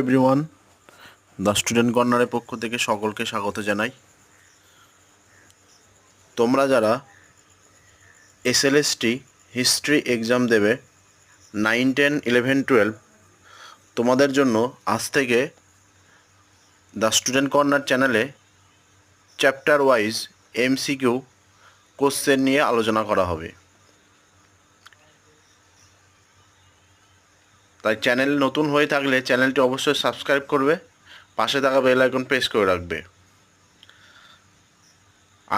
Everyone the student কর্নারের পক্ষ থেকে সকলকে স্বাগত জানাই। তোমরা যারা এসএলএসটি হিস্ট্রি এক্সাম দেবে নাইন টেন ইলেভেন টুয়েলভ তোমাদের জন্য আজ থেকে দ্য স্টুডেন্ট কর্নার চ্যানেলে চ্যাপ্টার ওয়াইজ এমসিকিউ কোশ্চেন নিয়ে আলোচনা করা হবে। তাই চ্যানেল নতুন হয়ে থাকলে চ্যানেলটি অবশ্যই সাবস্ক্রাইব করবে, পাশে থাকা বেল আইকন প্রেস করে রাখবে।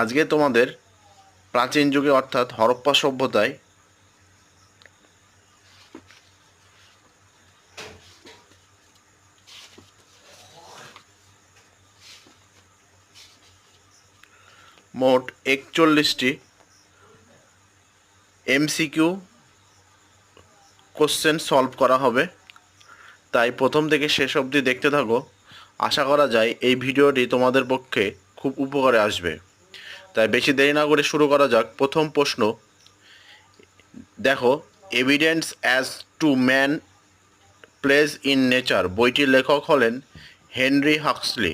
আজকে তোমাদের প্রাচীন যুগে অর্থাৎ হরপ্পা সভ্যতায় মোট একচল্লিশটি এমসিকিউ কোশ্চেন সলভ করা হবে। তাই প্রথম থেকে শেষ অবধি দেখতে থাকো। আশা করা যায় এই ভিডিওটি তোমাদের পক্ষে খুব উপকারে আসবে। তাই বেশি দেরি না করে শুরু করা যাক। প্রথম প্রশ্ন, দেখো evidence as to man place in nature বইটির লেখক হলেন হেনরি হাক্সলি।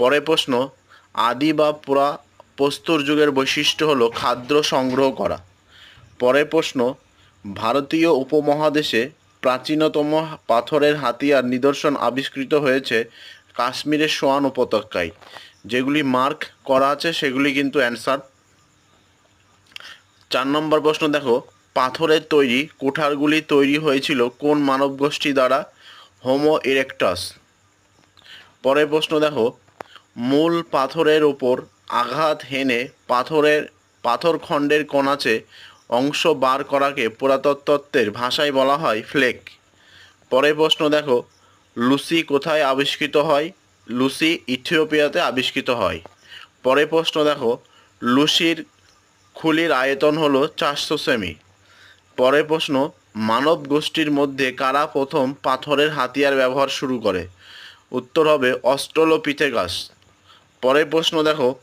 পরে প্রশ্ন, আদি বা পুরা প্রস্তর যুগের বৈশিষ্ট্য হলো খাদ্য সংগ্রহ করা। পরের প্রশ্ন ভারতীয় উপমহাদেশে প্রাচীনতম পাথরের হাতিয়ার নিদর্শন আবিষ্কৃত হয়েছে কাশ্মীরের সোয়ান উপত্যকায়। যেগুলি মার্ক করা আছে, সেগুলি কিন্তু অ্যান্সার। চার নম্বর প্রশ্ন, দেখো, পাথরের তৈরি কোঠারগুলি তৈরি হয়েছিল কোন মানব গোষ্ঠী দ্বারা? Homo erectus. পরের প্রশ্ন, দেখো, মূল পাথরের ওপর আঘাত হেনে পাথরের পাথর খণ্ডের কণাচে অংশ বার করাকে পুরাতত্ত্বের ভাষায় বলা হয় ফ্লেক। পরের প্রশ্ন দেখো, লুসি কোথায় আবিষ্কৃত হয়? লুসি ইথিওপিয়াতে আবিষ্কৃত হয়। পরের প্রশ্ন দেখো, লুসির খুলির আয়তন হলো চারশো সেমি। পরের প্রশ্ন, মানব গোষ্ঠীর মধ্যে কারা প্রথম পাথরের হাতিয়ার ব্যবহার শুরু করে? উত্তর হবে অস্ট্রোলোপিথেকাস পরের প্রশ্ন দেখো,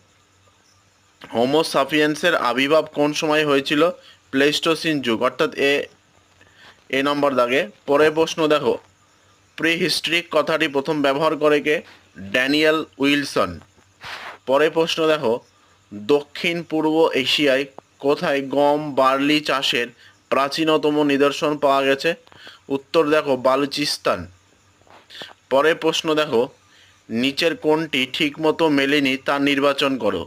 হোমো সাপিয়েন্সের আবির্ভাব কোন সময় হয়েছিল? প্লেস্টোসিন যুগ, অর্থাৎ এ এ নম্বর দাগে। পরে প্রশ্ন দেখো। প্রি হিস্ট্রিক কথাটি প্রথম ব্যবহার করে কে? Daniel Wilson. পরে প্রশ্ন দেখো। দক্ষিণ পূর্ব এশিয়ায় কোথায় গম, বার্লি চাষের প্রাচীনতম নিদর্শন পাওয়া গেছে? উত্তর দেখো, বালুচিস্তান। পরে প্রশ্ন দেখো। নিচের কোনটি ঠিকমতো মেলেনি, তা নির্বাচন করো।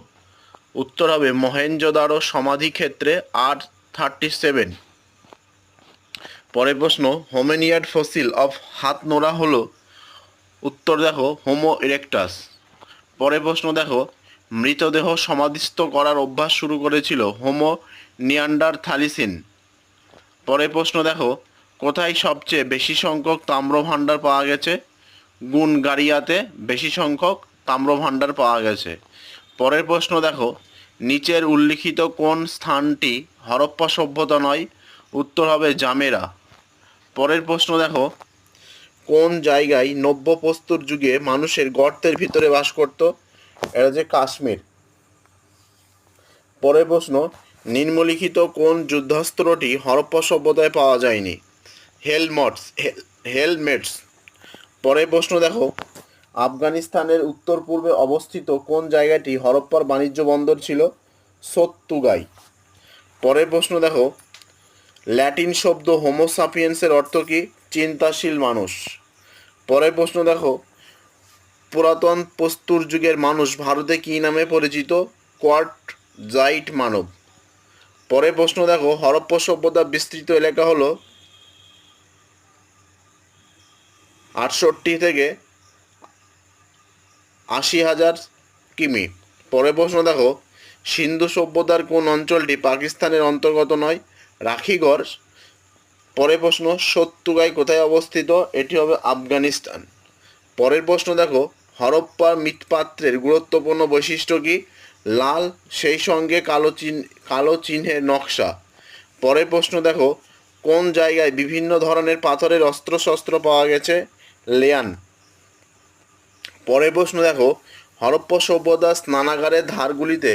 উত্তর হবে মহেঞ্জোদারো সমাধি ক্ষেত্রে আর থার্টি সেভেন। পরের প্রশ্ন, হোমেনিয়াড ফসিল অফ হাত নোড়া হলো, উত্তর দেখো, হোমো ইরেক্টাস। পরের প্রশ্ন দেখো, মৃতদেহ সমাধিস্থ করার অভ্যাস শুরু করেছিল হোমো নিয়ান্ডার থালিসিন পরের প্রশ্ন দেখো, কোথায় সবচেয়ে বেশি সংখ্যক তাম্রভাণ্ডার পাওয়া গেছে? গুনগারিয়াতে বেশি সংখ্যক তাম্রভাণ্ডার পাওয়া গেছে। পরের প্রশ্ন দেখো নিচের উল্লিখিত কোন স্থানটি হরপ্পা সভ্যতা নয়, উত্তর হবে জামেরা। পরের প্রশ্ন দেখো, কোন জায়গায় নব্য প্রস্তুর যুগে মানুষের গর্তের ভিতরে বাস করত? এটা যে কাশ্মীর। পরের প্রশ্ন, নিম্নলিখিত কোন যুদ্ধাস্ত্রটি হরপ্পা সভ্যতায় পাওয়া যায়নি? Helmets helmets. পরের প্রশ্ন দেখো আফগানিস্তানের উত্তর পূর্বে অবস্থিত কোন জায়গাটি হরপ্পার বাণিজ্য বন্দর ছিল? সত্তুগাই। পরের প্রশ্ন দেখো। ল্যাটিন শব্দ হোমোসাপিয়েন্সের অর্থ কি? চিন্তাশীল মানুষ। পরের প্রশ্ন দেখো। পুরাতন প্রস্তুর যুগের মানুষ ভারতে কী নামে পরিচিত? কোয়ার্ট জাইট মানব। পরের প্রশ্ন দেখো। হরপ্পা সভ্যতার বিস্তৃত এলাকা হলো আটষট্টি থেকে আশি হাজার কিমি। পরের প্রশ্ন দেখো, সিন্ধু সভ্যতার কোন অঞ্চলটি পাকিস্তানের অন্তর্গত নয়? রাখিগড়। পরের প্রশ্ন সত্তুগাই কোথায় অবস্থিত? এটি হবে আফগানিস্তান। পরের প্রশ্ন দেখো হরপ্পার মৃৎপাত্রের গুরুত্বপূর্ণ বৈশিষ্ট্য কি? লাল, সেই সঙ্গে কালো চিহ্ন, কালো চিহ্নের নকশা। পরের প্রশ্ন দেখো, কোন জায়গায় বিভিন্ন ধরনের পাথরের অস্ত্রশস্ত্র পাওয়া গেছে? লেয়ান। পরের প্রশ্ন দেখো, হরপ্পা সভ্যতা স্নানাগারের ধারগুলিতে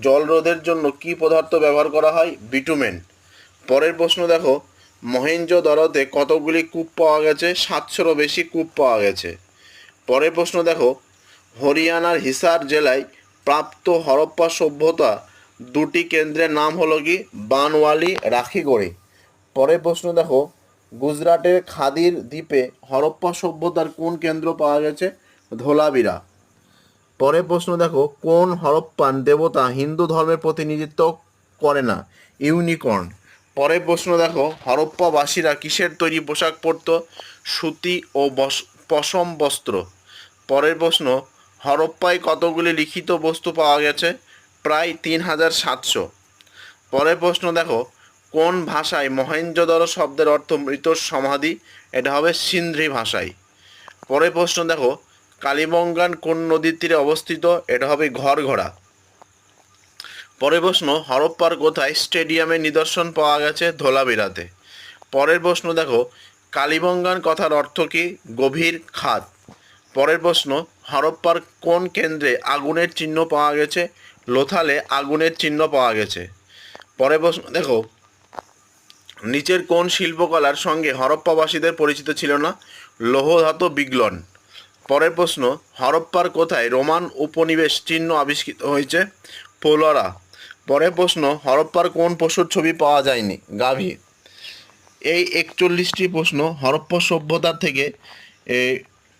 জল রোধের জন্য কী পদার্থ ব্যবহার করা হয়? বিটুমেন। পরের প্রশ্ন দেখো মহেঞ্জোদড়োতে কতগুলি কূপ পাওয়া গেছে? সাতশোরও বেশি কূপ পাওয়া গেছে। পরের প্রশ্ন দেখো, হরিয়ানার হিসার জেলায় প্রাপ্ত হরপ্পা সভ্যতা দুটি কেন্দ্রের নাম হলো কি? বানওয়ালি, রাখিগড়ি। পরের প্রশ্ন দেখো, গুজরাটের খাদির দ্বীপে হরপ্পা সভ্যতার কোন কেন্দ্র পাওয়া গেছে? ধোলাবিরা। পরের প্রশ্ন দেখো, কোন হরপ্পান দেবতা হিন্দু ধর্মের প্রতিনিধিত্ব করে না? ইউনিকর্ন। পরের প্রশ্ন দেখো, হরপ্পাবাসীরা কিসের তৈরি পোশাক পরতো? সুতি ও পশম বস্ত্র। পরের প্রশ্ন, হরপ্পায় কতগুলি লিখিত বস্তু পাওয়া গেছে? প্রায় তিন হাজার সাতশো। পরের প্রশ্ন দেখো, কোন ভাষায় মহেঞ্জোদড়ো শব্দের অর্থ মৃত সমাধি? এটা হবে সিন্ধ্রি ভাষায়। পরের প্রশ্ন দেখো কালীবঙ্গান কোন নদীর তীরে অবস্থিত? এটা হবে ঘরঘড়া। পরের প্রশ্ন, হরপ্পার কোথায় স্টেডিয়ামে নিদর্শন পাওয়া গেছে ধোলাবিরাতে? পরের প্রশ্ন দেখো কালীবঙ্গান কথার অর্থ কি? গভীর খাত পরের প্রশ্ন, হরপ্পার কোন কেন্দ্রে আগুনের চিহ্ন পাওয়া গেছে? লোথালে আগুনের চিহ্ন পাওয়া গেছে। পরের প্রশ্ন দেখো, নিচের কোন শিল্পকলার সঙ্গে হরপ্পাবাসীদের পরিচিত ছিল না? লৌহধাতু বিগ্লন। পরের প্রশ্ন, হরপ্পার কোথায়? রোমান উপনিবেশ চিহ্ন আবিষ্কৃত হয়েছে। পোলরা। পরের প্রশ্ন, হরপ্পার কোন পশুর ছবি পাওয়া যায়নি? গাভী। এই একচল্লিশটি প্রশ্ন হরপ্পা সভ্যতার থেকে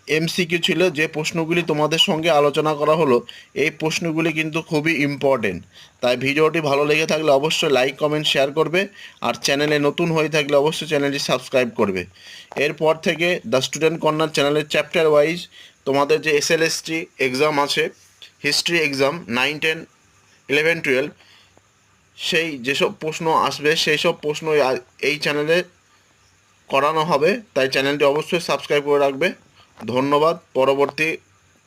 এমসিকিউ ছিল যে প্রশ্নগুলি তোমাদের সঙ্গে আলোচনা করা হলো, এই প্রশ্নগুলি কিন্তু খুবই ইম্পর্টেন্ট তাই ভিডিওটি ভালো লেগে থাকলে অবশ্যই লাইক কমেন্ট শেয়ার করবে, আর চ্যানেলে নতুন হয়ে থাকলে অবশ্যই চ্যানেলটি সাবস্ক্রাইব করবে। এরপর থেকে দ্য স্টুডেন্ট কর্নার চ্যানেলের চ্যাপ্টার ওয়াইজ তোমাদের যে এসএলএসটি এক্সাম আছে history exam nine ten eleven twelve সেই যেসব প্রশ্ন আসবে সেই সব প্রশ্ন এই চ্যানেলে করানো হবে। তাই চ্যানেলটি অবশ্যই সাবস্ক্রাইব করে রাখবে। ধন্যবাদ। পরবর্তী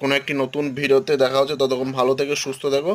কোনো একটি নতুন ভিডিওতে দেখা হচ্ছে। ততক্ষণ ভালো থেকে সুস্থ থেকো।